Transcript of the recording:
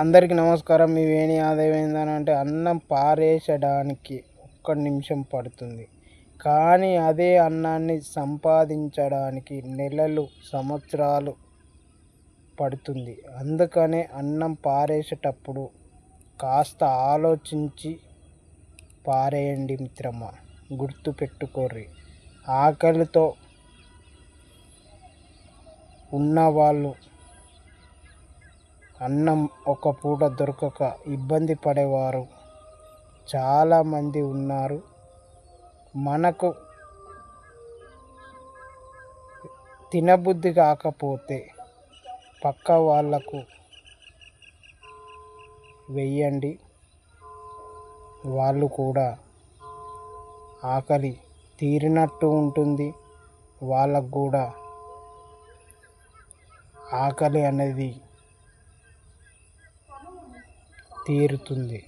అందరికీ నమస్కారం. మీ వేణి ఆదాయం అంటే అన్నం పారేసడానికి ఒక్క నిమిషం పడుతుంది. కానీ అదే అన్నాన్ని సంపాదించడానికి నెలలు సంవత్సరాలు పడుతుంది. అందుకనే అన్నం పారేసేటప్పుడు కాస్త ఆలోచించి పారేయండి మిత్రమా గుర్తుపెట్టుకోర్రి. ఆకలితో ఉన్నవాళ్ళు అన్నం ఒక పూట దొరకక ఇబ్బంది పడేవారు. చాలామంది ఉన్నారు. మనకు తినబుద్ధి కాకపోతే పక్క వాళ్ళకు వెయ్యండి. వాళ్ళు కూడా ఆకలి తీరినట్టు ఉంటుంది. వాళ్ళకు కూడా ఆకలి అనేది తీరుతుంది.